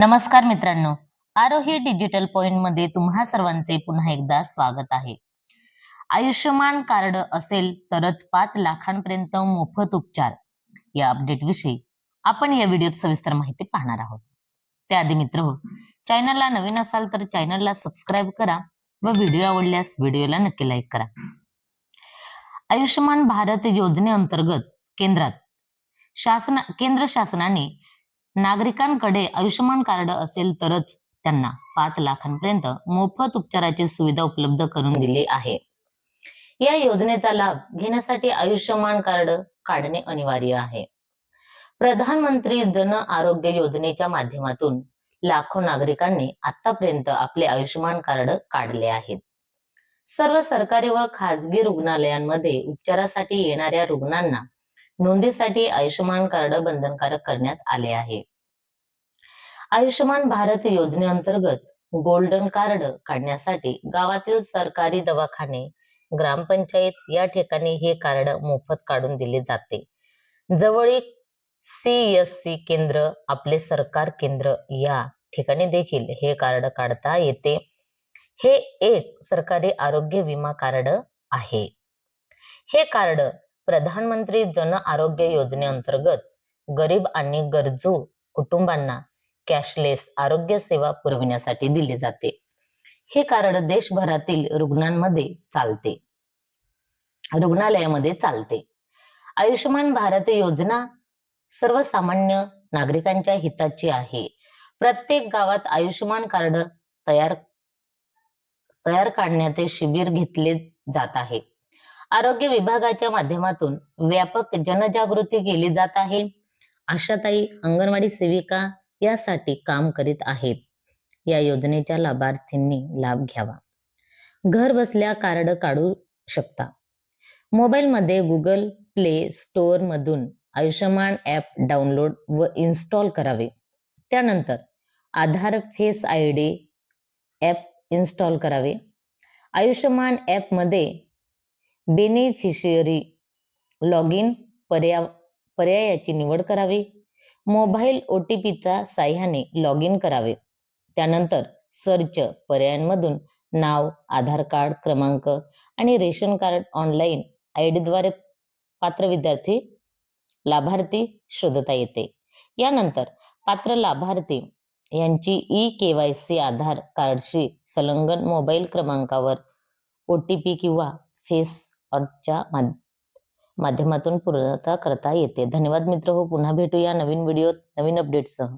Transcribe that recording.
नमस्कार मित्रांनो आरोही डिजिटल पॉइंटमध्ये तुम्हा सर्वांचे पुन्हा एकदा स्वागत आहे. आयुष्यमान कार्ड असेल तरच पाच लाखांपर्यंत मोफत उपचार या अपडेट विषयी आपण या व्हिडिओत सविस्तर माहिती पाहणार आहोत. त्याआधी मित्र हो चॅनलला नवीन असाल तर चॅनलला सबस्क्राईब करा व व्हिडिओ आवडल्यास व्हिडिओला नक्की लाईक करा. आयुष्यमान भारत योजनेअंतर्गत केंद्रात शासन केंद्र शासनाने नागरिकांकडे आयुष्यमान कार्ड असेल तरच त्यांना पाच लाखांपर्यंत मोफत उपचाराची सुविधा उपलब्ध करून दिली आहे. या योजनेचा लाभ घेण्यासाठी आयुष्यमान कार्ड काढणे अनिवार्य आहे. प्रधानमंत्री जन आरोग्य योजनेच्या माध्यमातून लाखो नागरिकांनी आतापर्यंत आपले आयुष्यमान कार्ड काढले आहेत. सर्व सरकारी व खासगी रुग्णालयांमध्ये उपचारासाठी येणाऱ्या रुग्णांना नोंदीसाठी आयुष्यमान कार्ड बंधनकारक करण्यात आले आहे. आयुष्यमान भारत योजनेअंतर्गत गोल्डन कार्ड काढण्यासाठी गावातील सरकारी दवाखाने ग्रामपंचायत या ठिकाणी हे कार्ड मोफत काढून दिले जाते. जवळील सी केंद्र आपले सरकार केंद्र या ठिकाणी देखील हे कार्ड काढता येते. हे एक सरकारी आरोग्य विमा कार्ड आहे. हे कार्ड प्रधानमंत्री जन आरोग्य योजनेअंतर्गत गरीब आणि गरजू कुटुंबांना कॅशलेस आरोग्य सेवा पुरविण्यासाठी दिले जाते. हे कार्ड देशभरातील रुग्णांमध्ये चालते. रुग्णालयामध्ये चालते. आयुष्यमान भारत योजना सर्वसामान्य नागरिकांच्या हिताची आहे. प्रत्येक गावात आयुष्यमान कार्ड तयार तयार काढण्याचे शिबिर घेतले जात आहे. आरोग्य विभागाच्या माध्यमातून व्यापक जनजागृती केली जात आहे. आशाताई अंगणवाडी सेविका यासाठी काम करीत आहेत. या योजनेच्या लाभार्थींनी लाभ घ्यावा. घर बसल्या कार्ड काढू शकता. मोबाईलमध्ये गुगल प्ले स्टोअर मधून आयुष्यमान ॲप डाउनलोड व इन्स्टॉल करावे. त्यानंतर Aadhaar face I D app install करावे. आयुष्यमान ॲपमध्ये बेनिफिशियरी लॉग इन पर्या पर्यायाची निवड करावी. मोबाईल ओ टी पीचा साह्याने लॉग इन करावे. त्यानंतर सर्च पर्यायांमधून नाव आधार कार्ड क्रमांक आणि रेशन कार्ड ऑनलाईन आय डीद्वारे पात्र विद्यार्थी लाभार्थी शोधता येते. यानंतर पात्र लाभार्थी यांची e K Y C Aadhaar कार्डशी संलग्न मोबाईल क्रमांकावर ओ टी पी किंवा फेस च्या माध्यमातून पूर्णता करता येते. धन्यवाद मित्र. हो पुन्हा भेटूया नवीन व्हिडिओ नवीन अपडेटसह